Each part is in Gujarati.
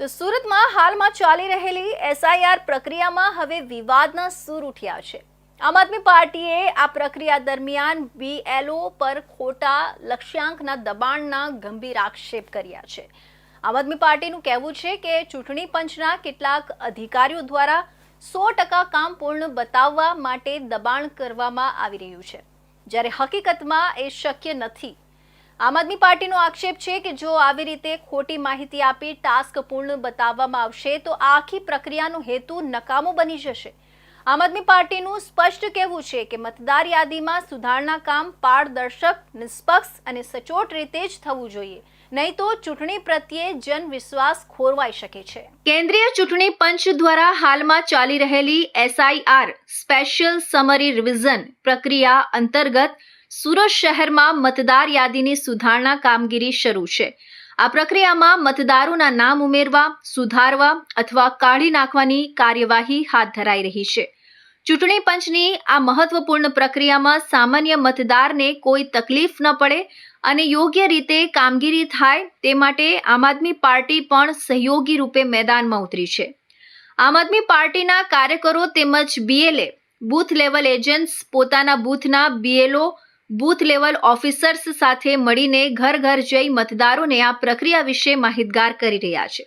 તો સુરતમાં હાલમાં ચાલી રહેલી એસઆઈઆર પ્રક્રિયામાં હવે વિવાદના સૂર ઉઠ્યા છે. આમ આદમી પાર્ટીએ આ પ્રક્રિયા દરમિયાન બીએલઓ પર ખોટા લક્ષ્યાંકના દબાણના ગંભીર આક્ષેપ કર્યા છે. આમ આદમી પાર્ટીનું કહેવું છે કે ચૂંટણી પંચના કેટલાક અધિકારીઓ દ્વારા સો ટકા કામ પૂર્ણ બતાવવા માટે દબાણ કરવામાં આવી રહ્યું છે. જ્યારે હકીકતમાં એ શક્ય નથી. આમ આદમી પાર્ટીનો આક્ષેપ છે કે જો આવી રીતે ખોટી માહિતી આપી ટાસ્ક પૂર્ણ બતાવવામાં આવશે, તો આખી પ્રક્રિયાનો હેતુ નકામો બની જશે. આમ આદમી પાર્ટીનું સ્પષ્ટ કહેવું છે કે મતદાર યાદીમાં સુધારણા કામ પારદર્શક, નિષ્પક્ષ અને સચોટ રીતે જ થવું જોઈએ. નહીં તો ચૂંટણી પ્રત્યે જનવિશ્વાસ ખોરવાઈ શકે છે. કેન્દ્રીય ચૂંટણી પંચ દ્વારા હાલમાં ચાલી રહેલી એસઆઈઆર સ્પેશિયલ સમરી રિવિઝન પ્રક્રિયા અંતર્ગત સુરત શહેરમાં મતદાર યાદીની સુધારણા કામગીરી શરૂ છે. આ પ્રક્રિયામાં મતદારોના નામ ઉમેરવા, સુધારવા અથવા કાઢી નાખવાની કાર્યવાહી હાથ ધરાઈ રહી છે. ચૂંટણી પંચની આ મહત્વપૂર્ણ પ્રક્રિયામાં સામાન્ય મતદારને કોઈ તકલીફ ન પડે અને યોગ્ય રીતે કામગીરી થાય તે માટે આમ આદમી પાર્ટી પણ સહયોગી રૂપે મેદાનમાં ઉતરી છે. આમ આદમી પાર્ટીના કાર્યકરો તેમજ બીએલએ બૂથ લેવલ એજન્ટ્સ પોતાના બૂથના બીએલઓ બૂથ લેવલ ઓફિસર્સ સાથે મળીને ઘર ઘર જઈ મતદારોને આ પ્રક્રિયા વિશે માહિતગાર કરી રહ્યા છે.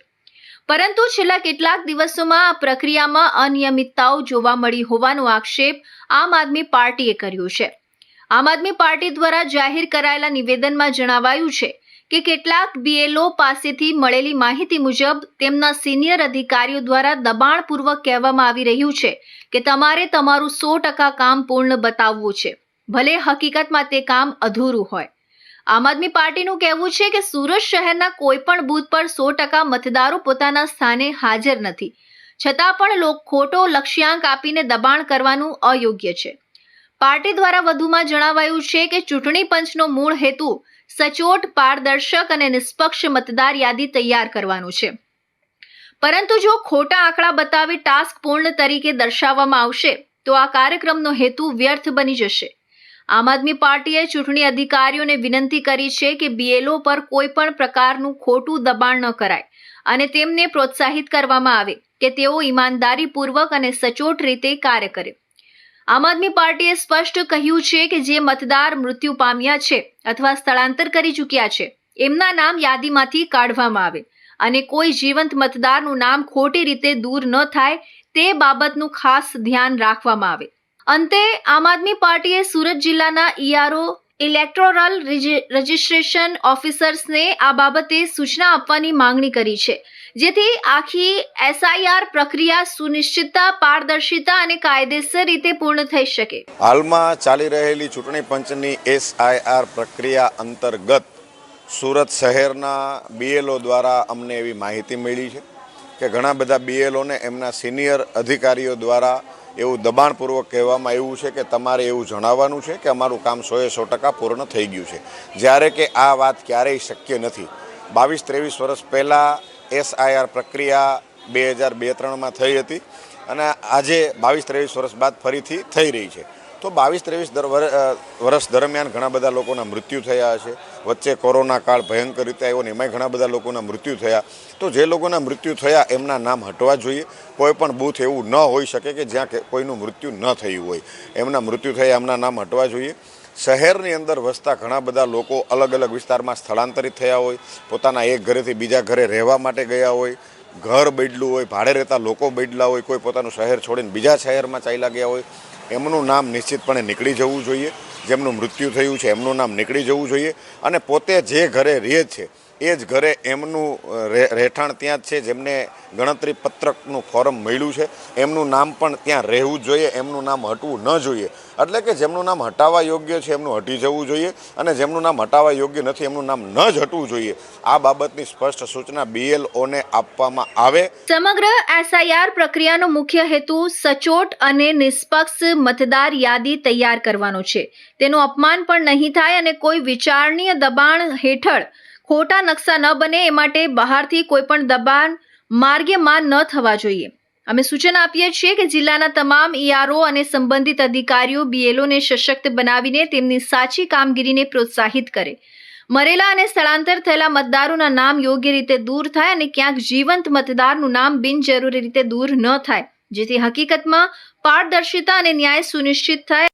પરંતુ છેલ્લા કેટલાક દિવસોમાં આ પ્રક્રિયામાં અનિયમિતતાઓ જોવા મળી હોવાનો આક્ષેપ આમ આદમી પાર્ટીએ કર્યો છે. આમ આદમી પાર્ટી દ્વારા જાહેર કરાયેલા નિવેદનમાં જણાવાયું છે કે કેટલાક બીએલઓ પાસેથી મળેલી માહિતી મુજબ તેમના સિનિયર અધિકારીઓ દ્વારા દબાણપૂર્વક કહેવામાં આવી રહ્યું છે કે તમારે તમારું સો ટકા કામ પૂર્ણ બતાવવું છે. ભલે હકીકતમાં તે કામ અધૂરું હોય. આમ આદમી પાર્ટીનું કહેવું છે કે સુરત શહેરના કોઈ પણ બૂથ પર સો ટકા મતદારો પોતાના સ્થાને હાજર નથી. છતાં પણ લોક ખોટો લક્ષ્યાંક આપીને દબાણ કરવાનું અયોગ્ય છે. પાર્ટી દ્વારા વધુમાં જણાવાયું છે કે ચૂંટણી પંચનો મૂળ હેતુ સચોટ, પારદર્શક અને નિષ્પક્ષ મતદાર યાદી તૈયાર કરવાનું છે. પરંતુ જો ખોટા આંકડા બતાવી ટાસ્ક પૂર્ણ તરીકે દર્શાવવામાં આવશે, તો આ કાર્યક્રમનો હેતુ વ્યર્થ બની જશે. આમ આદમી પાર્ટીએ ચૂંટણી અધિકારીઓને વિનંતી કરી છે કે બીએલઓ પર કોઈ પણ પ્રકારનું ખોટું દબાણ ન કરાય અને તેમને પ્રોત્સાહિત કરવામાં આવે કે તેઓ ઈમાનદારીપૂર્વક અને સચોટ રીતે કાર્ય કરે. આમ આદમી પાર્ટીએ સ્પષ્ટ કહ્યું છે કે જે મતદાર મૃત્યુ પામ્યા છે અથવા સ્થળાંતર કરી ચૂક્યા છે, એમના નામ યાદીમાંથી કાઢવામાં આવે અને કોઈ જીવંત મતદારનું નામ ખોટી રીતે દૂર ન થાય તે બાબતનું ખાસ ધ્યાન રાખવામાં આવે. અંતે આમ આદમી પાર્ટીએ સુરત જિલ્લાના ઈઆરઓ ઇલેક્ટોરલ રજિસ્ટ્રેશન ઓફિસર્સને આ બાબતે સૂચના આપવાની માંગણી કરી છે. જેથી આખી એસઆઈઆર પ્રક્રિયા સુનિશ્ચિતતા, પારદર્શિતા અને કાયદેસર રીતે પૂર્ણ થઈ શકે. હાલમાં ચાલી રહેલી ચૂંટણી પંચની એસઆઈઆર પ્રક્રિયા અંતર્ગત સુરત શહેરના બીએલઓ દ્વારા અમને એવી માહિતી મળી છે કે ઘણા બધા બીએલઓને એમના સિનિયર અધિકારીઓ દ્વારા એવું દબાણપૂર્વક કહેવામાં આવ્યું છે કે તમારે એવું જણાવવાનું છે કે અમારું કામ સોએ સો ટકા પૂર્ણ થઈ ગયું છે. જ્યારે કે આ વાત ક્યારેય શક્ય નથી. બાવીસ ત્રેવીસ વર્ષ પહેલાં એસઆઈઆર પ્રક્રિયા બે હજાર બે ત્રણમાં થઈ હતી અને આજે બાવીસ ત્રેવીસ વર્ષ બાદ ફરીથી થઈ રહી છે. તો બાવીસ ત્રેવીસ વર્ષ દરમિયાન ઘણા બધા લોકોના મૃત્યુ થયા છે વચ્ચે કોરોના કાળ ભયંકર રીતે આવ્યો ને એમાંય ઘણા બધા લોકોના મૃત્યુ થયા. તો જે લોકોના મૃત્યુ થયા એમના નામ હટવા જોઈએ. કોઈ પણ બૂથ એવું ન હોઈ શકે કે જ્યાં કોઈનું મૃત્યુ ન થયું હોય. એમના મૃત્યુ થયા એમના નામ હટવા જોઈએ. શહેરની અંદર વસતા ઘણા બધા લોકો અલગ અલગ વિસ્તારમાં સ્થળાંતરિત થયા હોય. પોતાના એક ઘરેથી બીજા ઘરે રહેવા માટે ગયા હોય. ઘર બદલું હોય, ભાડે રહેતા લોકો બદલા હોય, કોઈ પોતાનું શહેર છોડીને બીજા શહેરમાં ચાલ્યા ગયા હોય. એમનું નામ નિશ્ચિતપણે નીકળી જવું જોઈએ. જેમનું મૃત્યુ થયું છે, એમનું નામ નીકળી જવું જોઈએ. અને પોતે જે ઘરે રહે છે એ જ ઘરે એમનું રહેઠાણ ત્યાં જ છે, જેમને ગણતરી પત્રકનું ફોર્મ મળ્યું છે. એમનું નામ પણ ત્યાં રહેવું જોઈએ, એમનું નામ હટવું ન જોઈએ. એટલે કે જેમનું નામ હટાવવા યોગ્ય છે, એમનું હટી જવું જોઈએ અને જેમનું નામ હટાવવા યોગ્ય નથી, એમનું નામ ન જ હટવું જોઈએ. આ બાબતની સ્પષ્ટ સૂચના બીએલઓને આપવામાં આવે. સમગ્ર એસઆઈઆર પ્રક્રિયાનો મુખ્ય હેતુ સચોટ અને નિષ્પક્ષ મતદાર યાદી તૈયાર કરવાનો છે. તેનું અપમાન પણ નહીં થાય અને કોઈ વિચારણીય દબાણ હેઠળ ખોટા નકશા ન બને એ માટે બહારથી કોઈપણ દબાણ માર્ગ્યમાં ન થવા જોઈએ. અમે સૂચન આપીએ છીએ કે જિલ્લાના તમામ ઈઆરઓ અને સંબંધિત અધિકારીઓ બીએલઓને સશક્ત બનાવીને તેમની સાચી કામગીરીને પ્રોત્સાહિત કરે. મરેલા અને સ્થળાંતર થયેલા મતદારોના નામ યોગ્ય રીતે દૂર થાય અને ક્યાંક જીવંત મતદારનું નામ બિનજરૂરી રીતે દૂર ન થાય, જેથી હકીકતમાં પારદર્શિતા અને ન્યાય સુનિશ્ચિત થાય.